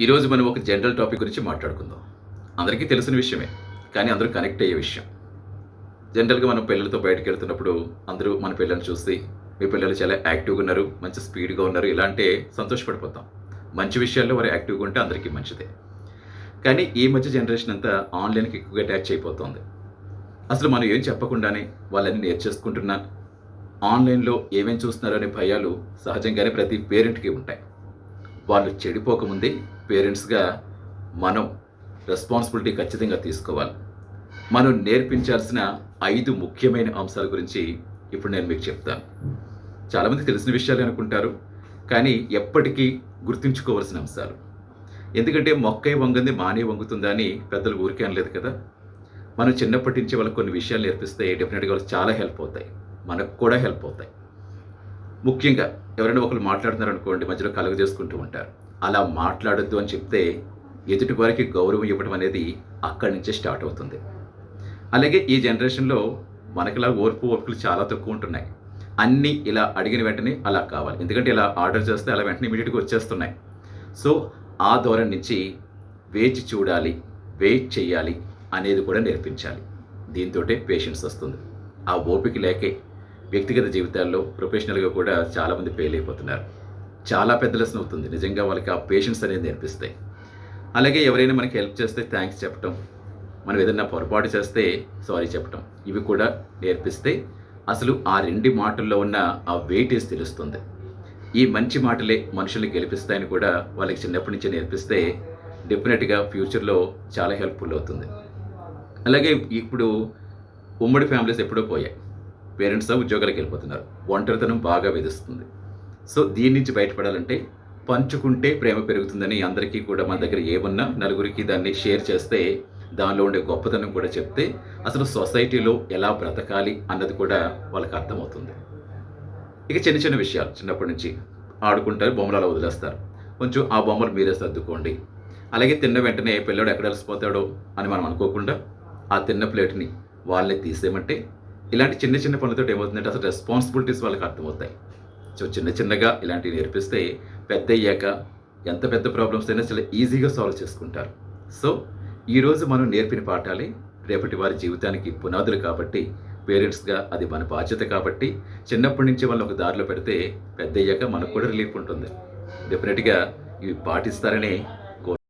ఈరోజు మనం ఒక జనరల్ టాపిక్ గురించి మాట్లాడుకుందాం. అందరికీ తెలిసిన విషయమే కానీ అందరూ కనెక్ట్ అయ్యే విషయం. జనరల్గా మనం పిల్లలతో బయటకు వెళ్తున్నప్పుడు అందరూ మన పిల్లల్ని చూసి మీ పిల్లలు చాలా యాక్టివ్గా ఉన్నారు మంచి స్పీడ్గా ఉన్నారు ఇలా అంటే సంతోషపడిపోతాం. మంచి విషయాల్లో వారు యాక్టివ్గా ఉంటే అందరికీ మంచిదే. కానీ ఈ మధ్య జనరేషన్ అంతా ఆన్లైన్కి ఎక్కువగా అటాచ్ అయిపోతుంది. అసలు మనం ఏం చెప్పకుండానే వాళ్ళని నేర్చేసుకుంటున్నా ఆన్లైన్లో ఏమేం చూస్తున్నారో అనే భయాలు సహజంగానే ప్రతి పేరెంట్కి ఉంటాయి. వాళ్ళు చెడిపోకముందే పేరెంట్స్గా మనం రెస్పాన్సిబిలిటీ ఖచ్చితంగా తీసుకోవాలి. మనం నేర్పించాల్సిన ఐదు ముఖ్యమైన అంశాల గురించి ఇప్పుడు నేను మీకు చెప్తాను. చాలామంది తెలిసిన విషయాలు అనుకుంటారు కానీ ఎప్పటికీ గుర్తుంచుకోవాల్సిన అంశాలు. ఎందుకంటే మొక్కై వంగంది మానే వంగుతుందా అని పెద్దలు ఊరికే అనలేదు కదా. మనం చిన్నప్పటి నుంచి వాళ్ళకి కొన్ని విషయాలు నేర్పిస్తే డెఫినెట్గా వాళ్ళకి చాలా హెల్ప్ అవుతాయి. మనకు కూడా హెల్ప్ అవుతాయి. ముఖ్యంగా ఎవరైనా ఒకరు మాట్లాడుతున్నారు అనుకోండి మధ్యలో కలుగ చేసుకుంటూ ఉంటారు. అలా మాట్లాడొద్దు అని చెప్తే ఎదుటి వారికి గౌరవం ఇవ్వడం అనేది అక్కడి నుంచే స్టార్ట్ అవుతుంది. అలాగే ఈ జనరేషన్లో మనకిలా ఓర్పు ఓర్పులు చాలా తక్కువ ఉంటున్నాయి. అన్నీ ఇలా అడిగిన వెంటనే అలా కావాలి. ఎందుకంటే ఇలా ఆర్డర్ చేస్తే అలా వెంటనే ఇమీడియట్గా వచ్చేస్తున్నాయి. సో ఆ ధోరణి నుంచి వేచి చూడాలి వెయిట్ చేయాలి అనేది కూడా నేర్పించాలి. దీంతో పేషెన్స్ వస్తుంది. ఆ ఓపిక లేకే వ్యక్తిగత జీవితాల్లో ప్రొఫెషనల్గా కూడా చాలామంది ఫెయిల్ అయిపోతున్నారు. చాలా పెద్ద లెసన్ అవుతుంది. నిజంగా వాళ్ళకి ఆ పేషెన్స్ అనేది నేర్పిస్తాయి. అలాగే ఎవరైనా మనకి హెల్ప్ చేస్తే థ్యాంక్స్ చెప్పటం మనం ఏదైనా పొరపాటు చేస్తే సారీ చెప్పటం ఇవి కూడా నేర్పిస్తే అసలు ఆ రెండు మాటల్లో ఉన్న ఆ వెయిటేజ్ తెలుస్తుంది. ఈ మంచి మాటలే మనుషుల్ని గెలిపిస్తాయని కూడా వాళ్ళకి చిన్నప్పటి నుంచి నేర్పిస్తే డెఫినెట్గా ఫ్యూచర్లో చాలా హెల్ప్ఫుల్ అవుతుంది. అలాగే ఇప్పుడు ఉమ్మడి ఫ్యామిలీస్ ఎప్పుడో పోయాయి. పేరెంట్స్ ఉద్యోగాలకు వెళ్ళిపోతున్నారు. ఒంటరితనం బాగా విధిస్తుంది. సో దీని నుంచి బయటపడాలంటే పంచుకుంటే ప్రేమ పెరుగుతుందని అందరికీ కూడా మన దగ్గర ఏమన్నా నలుగురికి దాన్ని షేర్ చేస్తే దానిలో ఉండే గొప్పతనం కూడా చెప్తే అసలు సొసైటీలో ఎలా బ్రతకాలి అన్నది కూడా వాళ్ళకి అర్థమవుతుంది. ఇక చిన్న చిన్న విషయాలు చిన్నప్పటి నుంచి ఆడుకుంటారు బొమ్మలు అలా వదిలేస్తారు. కొంచెం ఆ బొమ్మలు మీరే సర్దుకోండి. అలాగే తిన్న వెంటనే పిల్లడు ఎక్కడ అలసిపోతాడో అని మనం అనుకోకుండా ఆ తిన్న ప్లేట్ని వాళ్ళే తీసేయమంటే ఇలాంటి చిన్న చిన్న పనులతో ఏమవుతుందంటే అసలు రెస్పాన్సిబిలిటీస్ వాళ్ళకి అర్థమవుతాయి. సో చిన్న చిన్నగా ఇలాంటివి నేర్పిస్తే పెద్ద అయ్యాక ఎంత పెద్ద ప్రాబ్లమ్స్ అయినా చాలా ఈజీగా సాల్వ్ చేసుకుంటారు. సో ఈరోజు మనం నేర్పిన పాఠాలే రేపటి వారి జీవితానికి పునాదులు కాబట్టి పేరెంట్స్గా అది మన బాధ్యత కాబట్టి చిన్నప్పటి నుంచి వాళ్ళు ఒక దారిలో పెడితే పెద్ద అయ్యాక మనకు కూడా రిలీఫ్ ఉంటుంది. డెఫినెట్గా ఇవి పాటిస్తారని